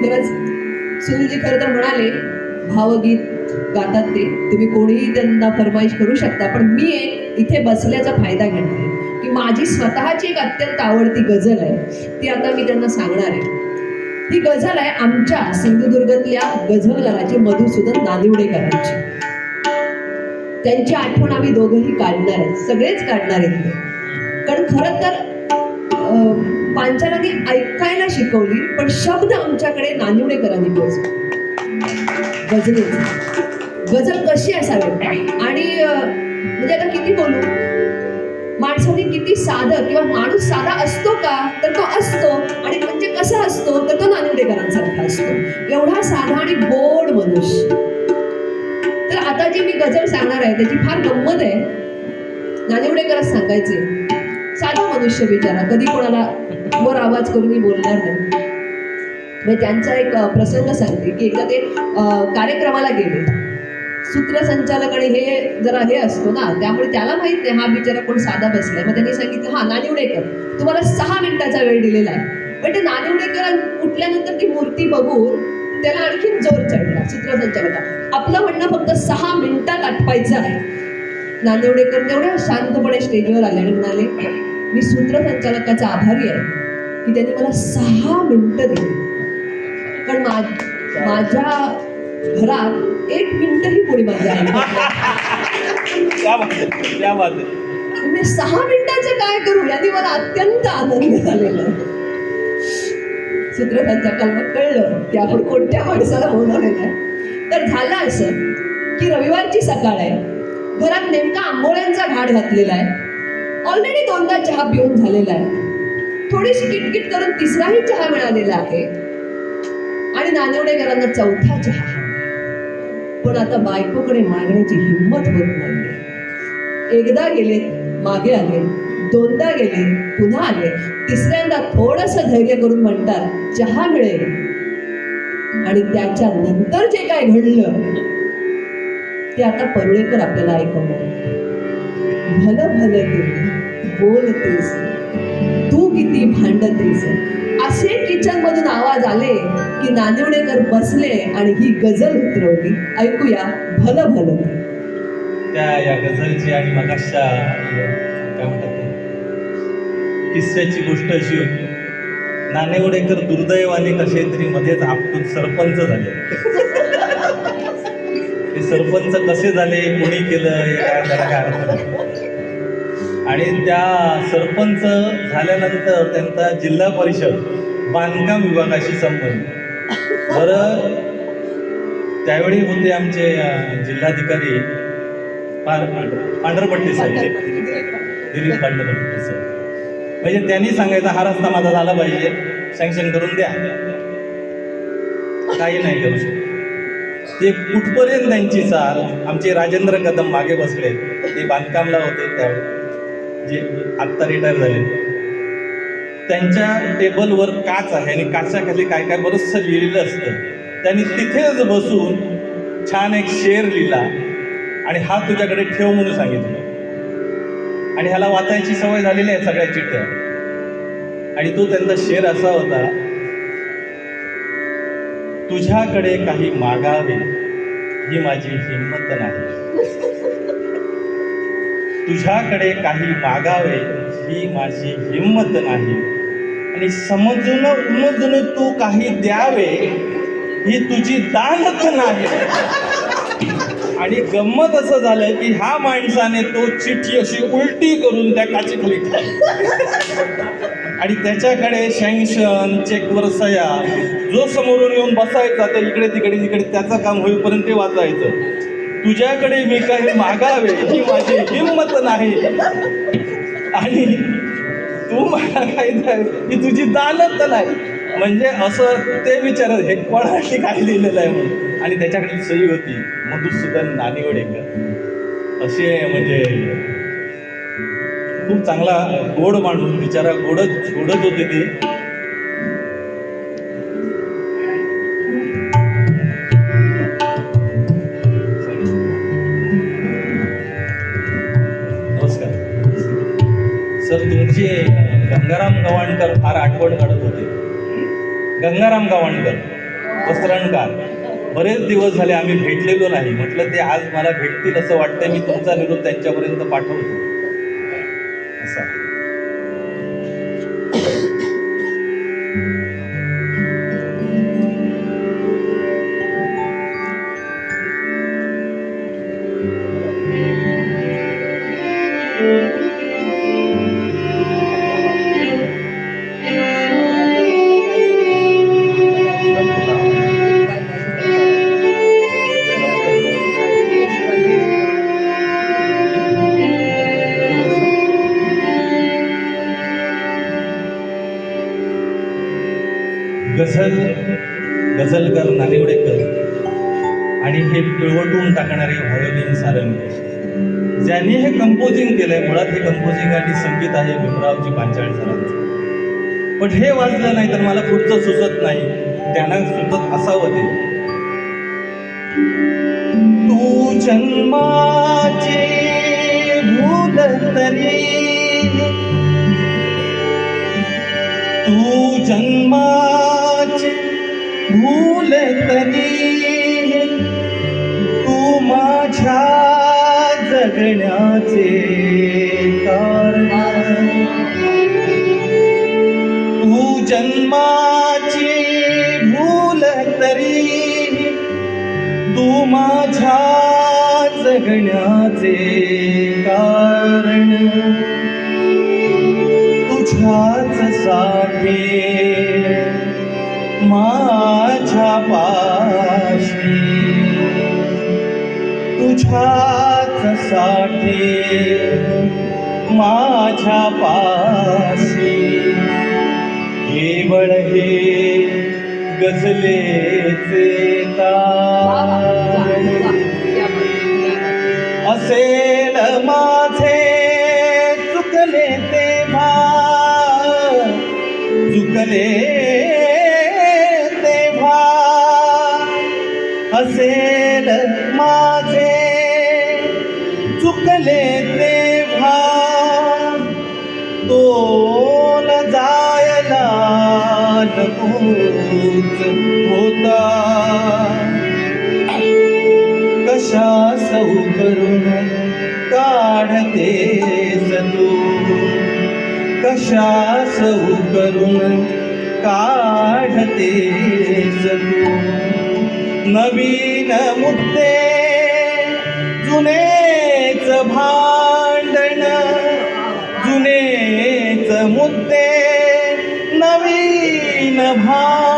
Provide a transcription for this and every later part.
खरंच सुनीलजी खरं तर म्हणाले भावगीत गातात ते तुम्ही कोणीही त्यांना फरमाईश करू शकता पण मी एक इथे बसल्याचा फायदा घेणार आहे. की माझी स्वतःची एक अत्यंत आवडती गझल आहे ती आता मी त्यांना सांगणार आहे. ही गझल आहे आमच्या सिंधुदुर्गातल्या गझलकाराची मधुसूदन नानिवडेकरांची त्यांची आठवण आम्ही दोघंही काढणार आहे सगळेच काढणार आहेत. कारण खरं तर पांचालांनी ऐकायला शिकवली पण शब्द आमच्याकडे नानिवडेकरांनी पोहोचले. गझलेचे गजल कशी असावी? आणि म्हणजे आता किती बोलू? माणसाने किती साधं किंवा माणूस साधा असतो का? तर तो असतो. आणि म्हणजे कसा असतो? तर तो नानिवडेकरांसारखा असतो. एवढा साधा आणि गोड मनुष्य. तर आता जी मी गजल सांगणार आहे त्याची फार गंमत आहे. नानिवडेकरच सांगायचे साधा मनुष्य बिचारा. कधी कोणाला वर आवाज करून मी बोलणार नाही. म्हणजे त्यांचा एक प्रसंग सांगते की एकदा ते कार्यक्रमाला गेले. सूत्रसंचालक आणि हे जरा हे असतो ना त्यामुळे त्याला माहीत नाही हा बिचारा कोण साधा बसलाय. मग त्यांनी सांगितलं हा नानिवडेकर तुम्हाला सहा मिनिटाचा वेळ दिलेला आहे. पण ते नानिवडेकर उठल्यानंतर ती मूर्ती बघून त्याला आणखीन जोर चढला सूत्रसंचालक आपलं म्हणणं फक्त सहा मिनिटात आटपायचं आहे. नांदेवडेकर तेवढ्या शांतपणे स्टेजवर आले आणि म्हणाले मी सूत्रसंचालकाचा आभारी आहे. की त्यांनी मला सहा मिनिटं दिली. कारण मा- माझ्या घरात एक मिनिटही कोणी माझ्या मी सहा मिनिटाचं काय करू याने मला अत्यंत आनंद झालेला आहे. सूत्रसंचालकांना कळलं की आपण कोणत्या माणसाला बोलवलेलं आहे. तर झालं असं की रविवारची सकाळ आहे. घरात नेमका आंबोळ्यांचा घाट घातलेला आहे. ऑलरेडी दोनदा चहा पिऊन झालेला आहे. थोडीशी किटकिट करून तिसराही चहा मिळालेला आहे. आणि नानवडेकरांना चौथा चहा. पण आता बायकोकडे मागण्याची हिंमत होत नाही एकदा गेले मागे आले दोनदा गेले पुन्हा आले. तिसऱ्यांदा थोडस धैर्य करून म्हणतात चहा मिळेल. आणि त्याच्या नंतर जे काय घडलं ते आता परुळेकर आपल्याला ऐकवणार भलं भलं ते बोलतेस. तू किती दिसत असे किचन मधून आवाज आले की नानिवडेकर बसले आणि ही गजल उतरवली. ऐकूया भलं भलं. त्या या गझलची आणि मगाशा काय म्हणतात किस्स्याची गोष्ट अशी होती. नानेवडेकर दुर्दैवाने कसे तरी मध्येच आपण सरपंच झाले. ते सरपंच कसे झाले कोणी केलं हे काय त्याला काय अर्थ आणि त्या सरपंच झाल्यानंतर त्यांचा जिल्हा परिषद बांधकाम विभागाशी संबंध. बरं त्यावेळी होते आमचे जिल्हाधिकारी पार पांढरपट्टी साहेब. दिलीप पांढरपट्टी साहेब. म्हणजे त्यांनी सांगायचा हा रस्ता माझा झाला पाहिजे. सँक्शन करून द्या. काही नाही करू शकत. ते कुठपर्यंत त्यांची चाल? आमचे राजेंद्र कदम मागे बसले. ते बांधकामला होते त्यावेळी. जे आत्ता रिटायर झाले. त्यांच्या टेबलवर काच आहे आणि काचाखाली काय काय बरंचसं लिहिलेलं असतं. त्यांनी तिथेच बसून छान एक शेर लिहिला. आणि हा तुझ्याकडे ठेव म्हणून सांगितलं. आणि ह्याला वाचायची सवय झालेली आहे सगळ्या चिठ्ठ्या. आणि तो त्यांचा शेर असा होता तुझ्याकडे काही मागावे ही माझी हिंमत नाही. तुझ्याकडे काही मागावे ही माझी हिंमत नाही. आणि समजून उमजून तू काही द्यावे ही तुझी दानत नाही. आणि गंमत असं झालं की ह्या माणसाने तो चिठ्ठी अशी उलटी करून त्या काचेखाली ठेवली आणि त्याच्याकडे शँक्शन चेकवर सया जो समोरून येऊन बसायचा तर इकडे तिकडे तिकडे त्याचं काम होईपर्यंत ते वाचायचं. तुझ्याकडे मी काही मागावे ही माझी हिंमत नाही. आणि तू मला काही ही तुझी दानत नाही. म्हणजे असं ते विचारत हे कोणाशी काय लिहिलेलं आहे म्हणून. आणि त्याच्याकडे सही होती मधुसूदन नानिवडेकर. असे म्हणजे खूप चांगला गोड माणूस बिचारा गोडच गोडच होते ते. सर तुमचे गंगाराम गवाणकर फार आठवण काढत होते. गंगाराम गवाणकर वस्त्रणकार बरेच दिवस झाले आम्ही भेटलेलो नाही. म्हटलं ते आज मला भेटतील असं वाटतंय मी तुमचा निरोप त्यांच्यापर्यंत पाठवतो. माझी गाडी संगीत आहे भीमरावजी पांचाळ सरांचं. पण हे वाजलं नाही तर मला पुढचं सुचत नाही. त्यांना सुचत असावं ते. तू जन्माचे भूल तरी. तू जन्माचे भूल तरी. तू माझ्या जगण्याचे तू भूल तरी तू माझ्या जगण्याचे कारण. तुझ्याच साठी माझ्या पाशी. तुझ्याच साठी माझ्या पाशी. केवळ हे गजलेचे तारण असेल माझे चुकले ते मा चुकले कशा करून काढते तू नवीन मुद्दे जुनेच भांडण जुनेच मुद्दे नवीन भांडण.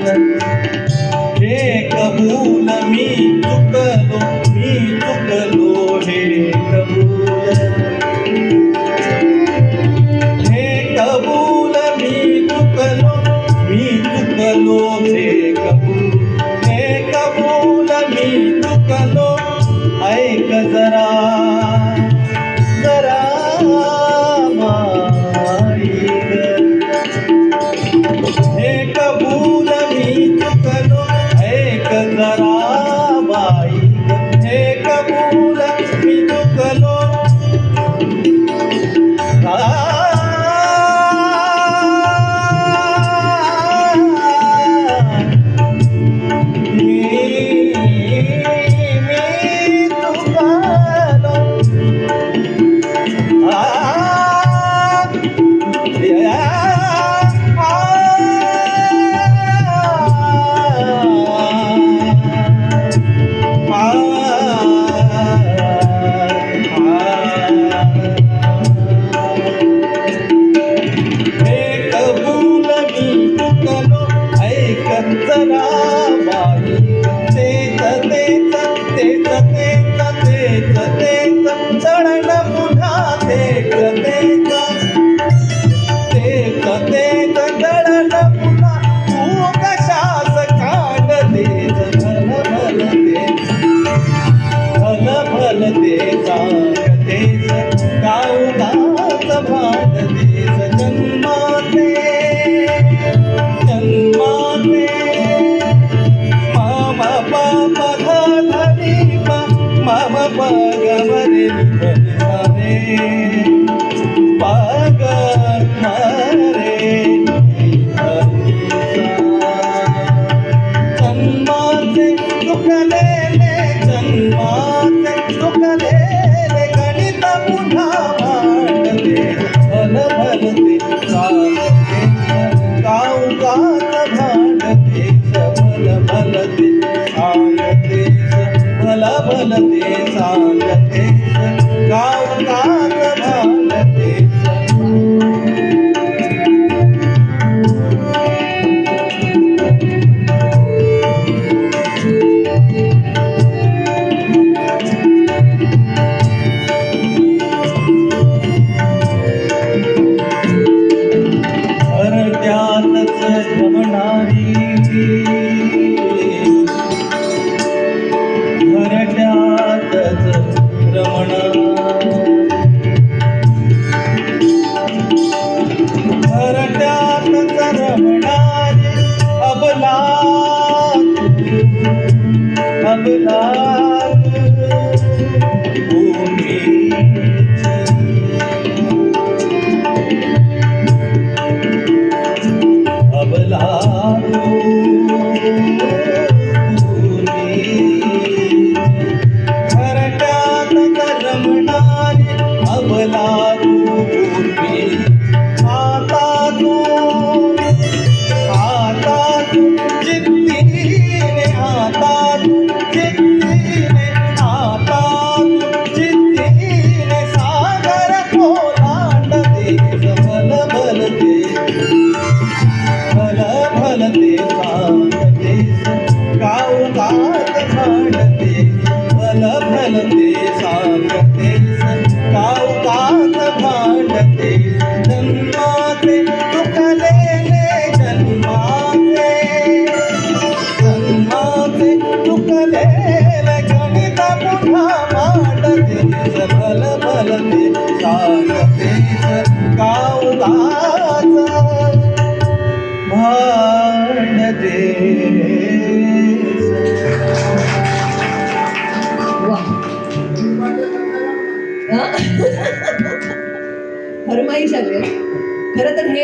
कबूल हे कबूल না फरमाईश आली खरं तर हे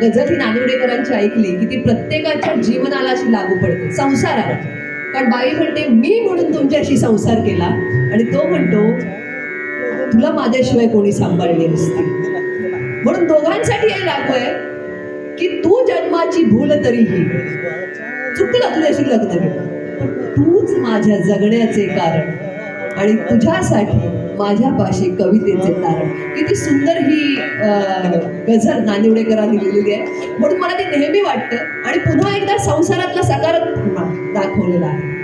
गजल ही नानिवडेकरांची ऐकली की ती प्रत्येकाच्या जीवनाला अशी लागू पडते. संसाराला कारण बाई म्हणते मी म्हणून तुमच्याशी संसार केला. आणि तो म्हणतो तुला माझ्याशिवाय कोणी सांभाळली नसते. म्हणून दोघांसाठी हे लागू आहे की तू जन्माची भूल तरीही चुकलं तुझ्याशी लग्न केलं. पण तूच माझ्या जगण्याचे कारण आणि तुझ्यासाठी माझ्यापाशी कवितेचे तारण किती सुंदर ही गझल नानिवडेकरांनी लिहिलेली आहे. म्हणून मला ते नेहमी वाटतं. आणि पुन्हा एकदा संसारातला सकारात्मक दाखवलेला आहे.